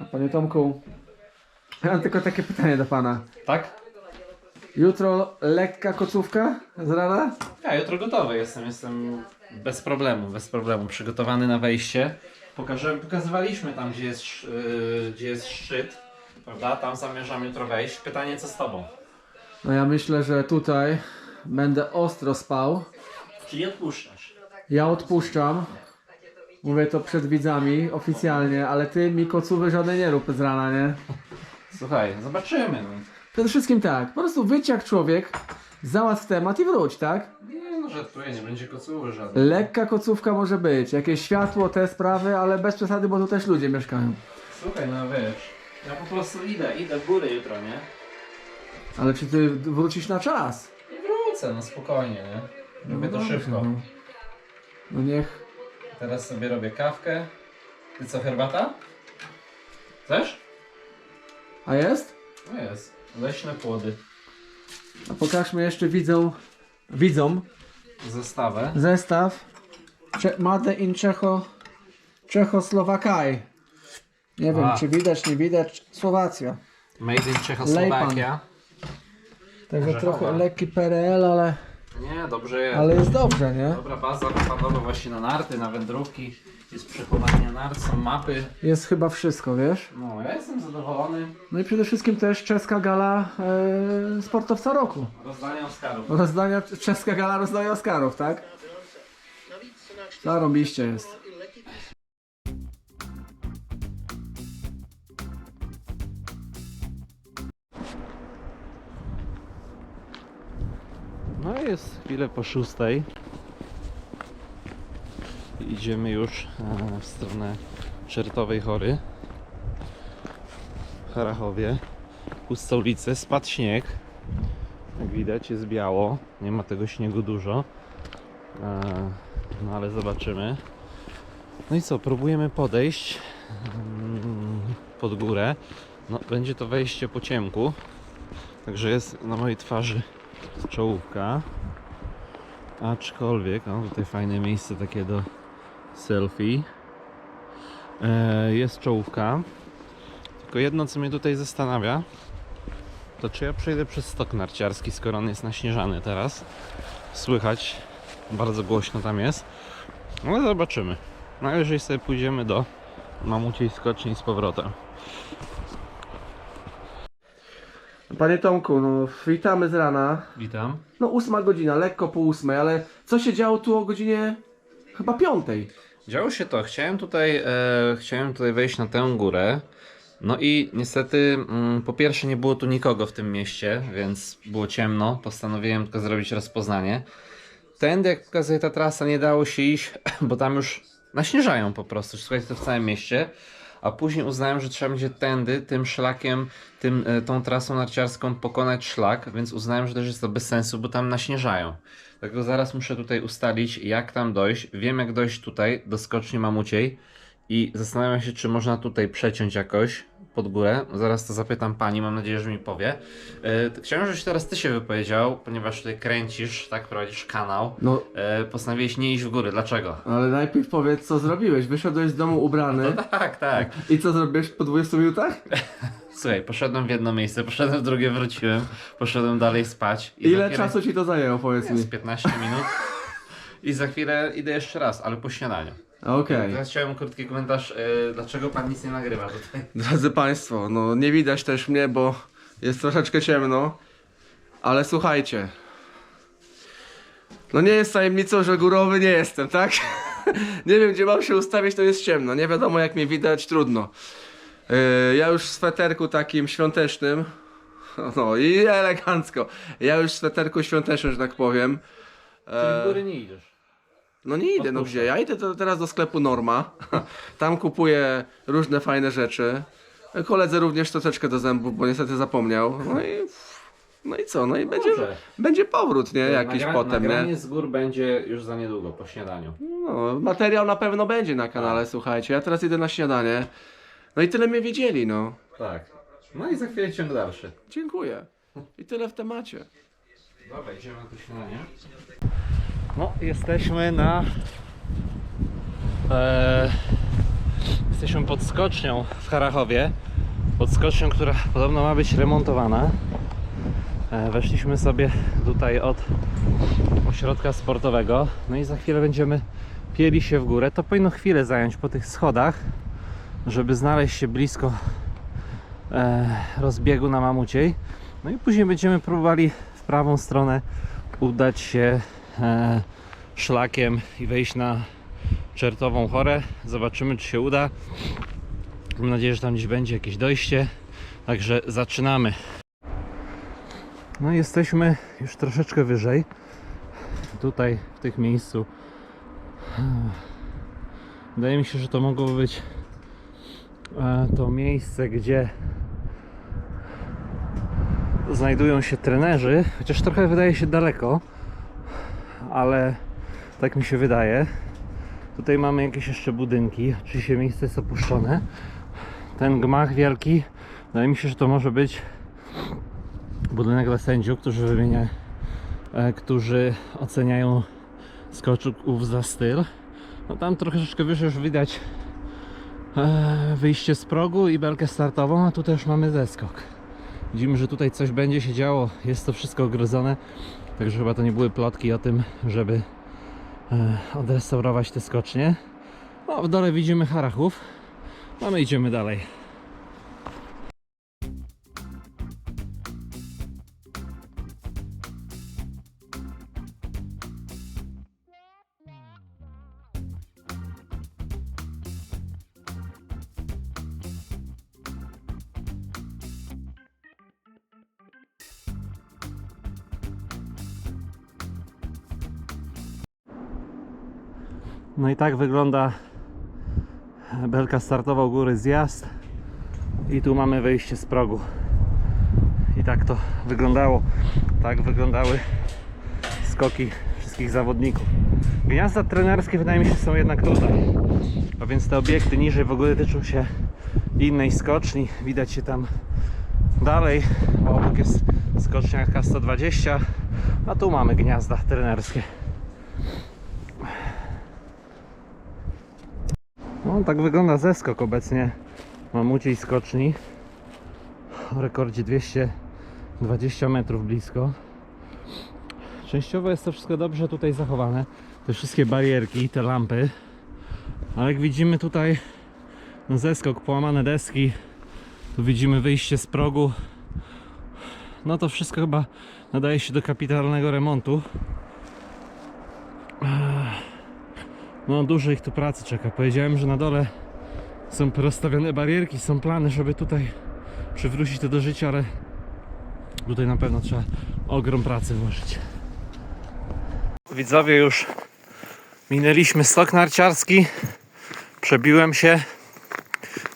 A panie Tomku, ja mam tylko takie pytanie do pana. Tak? Jutro lekka kocówka z rana? Ja jutro gotowy jestem, jestem bez problemu, bez problemu, przygotowany na wejście. Pokażę, pokazywaliśmy tam, gdzie jest, sz- yy, gdzie jest szczyt, prawda? Tam zamierzam jutro wejść. Pytanie, co z tobą? No ja myślę, że tutaj będę ostro spał. Czyli odpuszczasz? Ja odpuszczam. Mówię to przed widzami oficjalnie, ale ty mi kocówy żadnej nie rób z rana, nie? Słuchaj, zobaczymy. No. Przede wszystkim tak, po prostu wyjdź jak człowiek, załatw temat i wróć, tak? Nie no, żartuję, nie będzie kocuły żadnej. Lekka kocówka może być, jakieś światło, te sprawy, ale bez przesady, bo tu też ludzie mieszkają. Słuchaj, no wiesz, ja po prostu idę, idę w górę jutro, nie? Ale czy ty wrócisz na czas? I wrócę, no spokojnie, nie? Robię to dobrze, szybko. No. no niech. Teraz sobie robię kawkę. Ty co, herbata? Chcesz? A jest? No jest. Leśne płody. A pokażmy jeszcze widzą, widzom Zestawę. zestaw Cze- Made in Czecho, Czechosłowakaj. Nie wiem, A. czy widać, nie widać. Słowacja. Made in Czechosłowakia. Także trochę lekki PRL, ale, Nie, dobrze jest. ale jest dobrze, nie? Dobra baza wypadowa właśnie na narty, na wędrówki. Jest przechowanie nart, są mapy. Jest chyba wszystko, wiesz? No, ja jestem zadowolony. No i przede wszystkim też czeska gala e, sportowca roku. Rozdanie Oscarów. Rozdania, czeska gala rozdania Oscarów, tak? Zarąbiście jest. No jest chwilę po szóstej. Idziemy już e, w stronę Czertowej Chory. W Harachowie. Pusta ulicy. Spadł śnieg. Jak widać jest biało. Nie ma tego śniegu dużo. E, No ale zobaczymy. No i co? Próbujemy podejść mm, pod górę. No, będzie to wejście po ciemku. Także jest na mojej twarzy czołówka. Aczkolwiek, o tutaj fajne miejsce takie do selfie. E, jest czołówka. Tylko jedno co mnie tutaj zastanawia, to czy ja przejdę przez stok narciarski, skoro on jest naśnieżany teraz. Słychać, bardzo głośno tam jest. Ale zobaczymy. No jeżeli sobie pójdziemy do mamuciej skoczni z powrotem. Panie Tomku, no witamy z rana. Witam. No ósma godzina, lekko po ósmej, ale co się działo tu o godzinie chyba piątej? Działo się to, chciałem tutaj, e, chciałem tutaj wejść na tę górę. No i niestety, mm, po pierwsze nie było tu nikogo w tym mieście, więc było ciemno. Postanowiłem tylko zrobić rozpoznanie. Tędy, jak pokazuje ta trasa, nie dało się iść, bo tam już naśnieżają po prostu. Słuchajcie, to w całym mieście. A później uznałem, że trzeba będzie tędy, tym szlakiem, tym, e, tą trasą narciarską pokonać szlak, więc uznałem, że też jest to bez sensu, bo tam naśnieżają. Dlatego zaraz muszę tutaj ustalić, jak tam dojść. Wiem, jak dojść tutaj do skoczni mamuciej i zastanawiam się, czy można tutaj przeciąć jakoś pod górę. Zaraz to zapytam pani, mam nadzieję, że mi powie. Yy, chciałem, żebyś teraz ty się wypowiedział, ponieważ tutaj kręcisz, tak, prowadzisz kanał. No, Yy, postanowiłeś nie iść w góry. Dlaczego? ale najpierw powiedz co zrobiłeś. Wyszedłeś z domu ubrany Tak, tak. i co zrobiłeś po 20 minutach? Słuchaj, poszedłem w jedno miejsce, poszedłem w drugie, wróciłem, poszedłem dalej spać. Ile chwilę- czasu ci to zajęło, powiedz mi? Jest 15 minut. I za chwilę idę jeszcze raz, ale po śniadaniu. Okej. Teraz chciałem krótki komentarz, yy, dlaczego pan nic nie nagrywa tutaj? Drodzy Państwo, no nie widać też mnie, bo jest troszeczkę ciemno, ale słuchajcie. No nie jest tajemnicą, że górowy nie jestem, tak? nie wiem gdzie mam się ustawić, to jest ciemno. Nie wiadomo jak mnie widać, trudno. Yy, ja już w sweterku takim świątecznym. No i elegancko. Ja już w sweterku świątecznym, że tak powiem. Czyli w góry nie idziesz. No nie idę, no gdzie? Ja idę teraz do sklepu Norma. Tam kupuję różne fajne rzeczy. Koledze również troszeczkę do zębów, bo niestety zapomniał. No i, no i co? No i będzie, Dobrze. będzie powrót, nie? Jakiś Nagra- potem, nagranie nie? z gór będzie już za niedługo, po śniadaniu. No, materiał na pewno będzie na kanale, słuchajcie. Ja teraz idę na śniadanie. No i tyle mnie wiedzieli, no. Tak. No i za chwilę ciąg dalszy. Dziękuję. I tyle w temacie. Dobra, idziemy na to śniadanie. No, jesteśmy na e, Jesteśmy pod skocznią w Harachowie. Pod skocznią, która podobno ma być remontowana. E, Weszliśmy sobie tutaj od ośrodka sportowego. No i za chwilę będziemy pieli się w górę. To powinno chwilę zająć po tych schodach, żeby znaleźć się blisko e, rozbiegu na Mamuciej. No i później będziemy próbowali w prawą stronę udać się szlakiem i wejść na Czertową Chorę. Zobaczymy, czy się uda. Mam nadzieję, że tam gdzieś będzie jakieś dojście. Także zaczynamy. No jesteśmy już troszeczkę wyżej. Tutaj, w tych miejscu. Wydaje mi się, że to mogło być e, to miejsce, gdzie znajdują się trenerzy, chociaż trochę wydaje się daleko, ale tak mi się wydaje. Tutaj mamy jakieś jeszcze budynki, oczywiście miejsce jest opuszczone. Ten gmach wielki, wydaje mi się, że to może być budynek dla sędziów, którzy wymienia, e, którzy oceniają skoczków za styl. No tam troszeczkę wyżej już widać e, wyjście z progu i belkę startową, a tutaj już mamy zeskok. Widzimy, że tutaj coś będzie się działo. Jest to wszystko ogrodzone. Także chyba to nie były plotki o tym, żeby e, odrestaurować te skocznie. No, w dole widzimy Harachów. No my idziemy dalej. No i tak wygląda belka startowa u góry zjazd i tu mamy wyjście z progu. I tak to wyglądało. Tak wyglądały skoki wszystkich zawodników. Gniazda trenerskie wydaje mi się są jednak tutaj. A więc te obiekty niżej w ogóle tyczą się innej skoczni. Widać się tam dalej a obok jest skocznia K120 a tu mamy gniazda trenerskie No, tak wygląda zeskok obecnie mamuciej skoczni o rekordzie 220 metrów blisko. Częściowo jest to wszystko dobrze tutaj zachowane. Te wszystkie barierki, te lampy. Ale jak widzimy tutaj zeskok, połamane deski. Tu widzimy wyjście z progu. No to wszystko chyba nadaje się do kapitalnego remontu. No dużo ich tu pracy czeka. Powiedziałem, że na dole są rozstawione barierki, są plany, żeby tutaj przywrócić to do życia, ale tutaj na pewno trzeba ogrom pracy włożyć. Widzowie już minęliśmy stok narciarski. Przebiłem się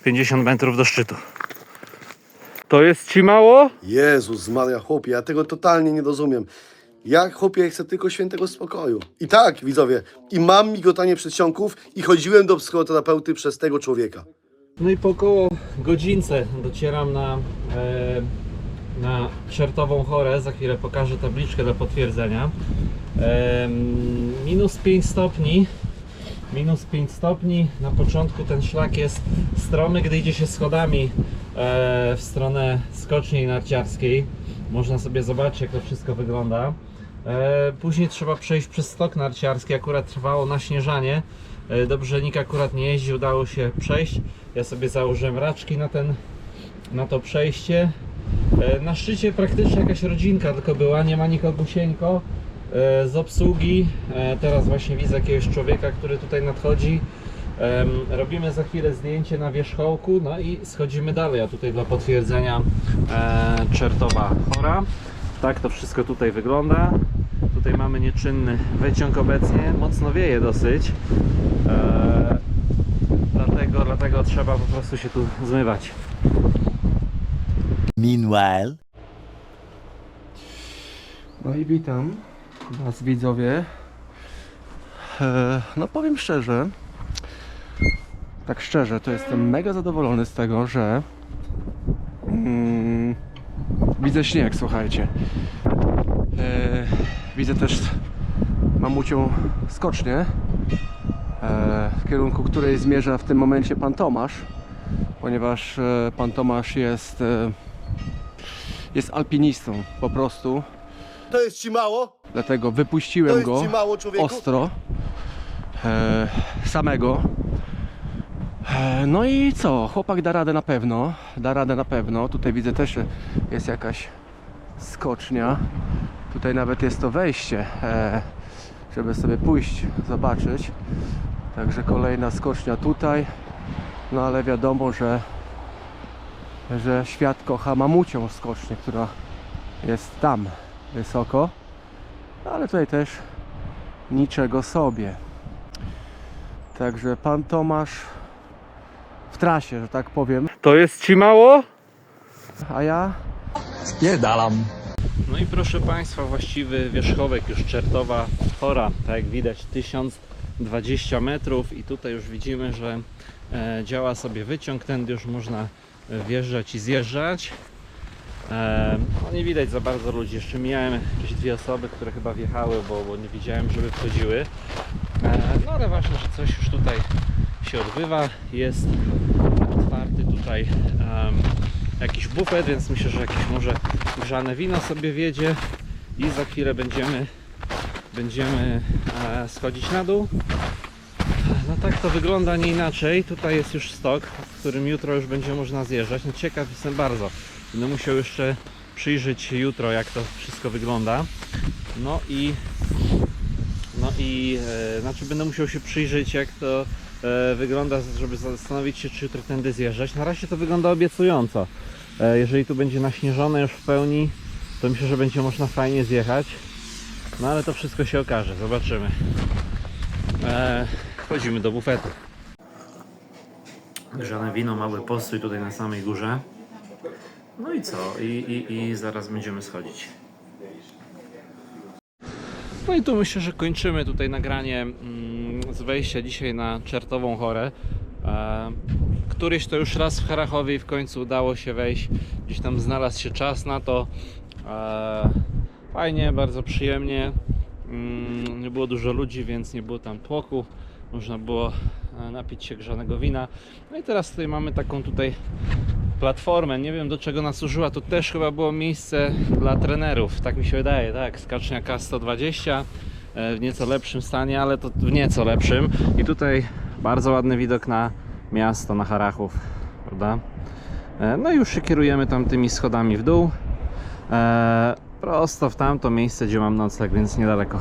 50 metrów do szczytu. To jest ci mało? Jezus Maria, chłopie, ja tego totalnie nie rozumiem. Ja, chłopie, chcę tylko świętego spokoju. I tak, widzowie, i mam migotanie przedsionków i chodziłem do psychoterapeuty przez tego człowieka. No i po około godzince docieram na, e, na Czertową Chorę. Za chwilę pokażę tabliczkę do potwierdzenia. E, minus 5 stopni. Minus 5 stopni. Na początku ten szlak jest stromy, gdy idzie się schodami e, w stronę skoczni narciarskiej. Można sobie zobaczyć, jak to wszystko wygląda. E, później trzeba przejść przez stok narciarski. Akurat trwało naśnieżanie. E, Dobrze, nikt akurat nie jeździ, udało się przejść. Ja sobie założyłem raczki na, ten, na to przejście. E, Na szczycie praktycznie jakaś rodzinka tylko była, nie ma nikogusieńko e, z obsługi. Teraz właśnie widzę jakiegoś człowieka, który tutaj nadchodzi. Robimy za chwilę zdjęcie na wierzchołku, no i schodzimy dalej. A tutaj dla potwierdzenia Czertowa Chora. Tak to wszystko tutaj wygląda. Tutaj mamy nieczynny wyciąg obecnie, mocno wieje dosyć. E, dlatego, dlatego trzeba po prostu się tu zmywać. Meanwhile. No i witam Was widzowie. E, no powiem szczerze, tak szczerze, to jestem mega zadowolony z tego, że mm, widzę śnieg, słuchajcie. E, widzę też mamucią skocznie. e, w kierunku której zmierza w tym momencie pan Tomasz, ponieważ e, pan Tomasz jest, e, jest alpinistą po prostu, To jest ci mało? dlatego wypuściłem go mało, ostro, samego. No i co, chłopak da radę na pewno, da radę na pewno. Tutaj widzę też że jest jakaś skocznia. Tutaj nawet jest to wejście, e, żeby sobie pójść, zobaczyć. Także kolejna skocznia tutaj. No ale wiadomo, że, że świat kocha mamucią skocznię, która jest tam wysoko. Ale tutaj też niczego sobie. Także pan Tomasz w trasie, że tak powiem. To jest ci mało? A ja No i proszę Państwa, właściwy wierzchołek już Czertowa Chora, tak jak widać 1020 metrów i tutaj już widzimy, że e, działa sobie wyciąg, tędy już można e, wjeżdżać i zjeżdżać. E, no nie widać za bardzo ludzi, jeszcze mijałem jakieś dwie osoby, które chyba wjechały, bo, bo nie widziałem, żeby wchodziły. No ale ważne, że coś już tutaj się odbywa, jest otwarty tutaj jakiś bufet, więc myślę, że jakieś może grzane wino sobie wiedzie i za chwilę będziemy będziemy e, schodzić na dół. No tak to wygląda nie inaczej. Tutaj jest już stok, w którym jutro już będzie można zjeżdżać. No ciekaw jestem bardzo. Będę musiał jeszcze przyjrzeć się jutro jak to wszystko wygląda. No i no i e, znaczy będę musiał się przyjrzeć jak to wygląda, żeby zastanowić się czy tędy zjeżdżać. Na razie to wygląda obiecująco. E, jeżeli tu będzie naśnieżone już w pełni, to myślę, że będzie można fajnie zjechać. No ale to wszystko się okaże, zobaczymy. E, wchodzimy do bufetu. Grzane wino, mały postój tutaj na samej górze. No i co? I, i, i zaraz będziemy schodzić. No i tu myślę, że kończymy tutaj nagranie mm, z wejścia dzisiaj na Czertową Chorę. E, któryś to już raz w Harachowie i w końcu udało się wejść. Gdzieś tam znalazł się czas na to. E, fajnie, bardzo przyjemnie. Mm, nie było dużo ludzi, więc nie było tam tłoku. Można było e, napić się grzanego wina. No i teraz tutaj mamy taką tutaj platformę. Nie wiem do czego nas użyła. To też chyba było miejsce dla trenerów. Tak mi się wydaje, tak. Skacznia K120 e, w nieco lepszym stanie, ale to w nieco lepszym. I tutaj bardzo ładny widok na miasto, na Harachów, prawda? E, No i już się kierujemy tam tymi schodami w dół. E, prosto w tamto miejsce, gdzie mam nocleg, więc niedaleko.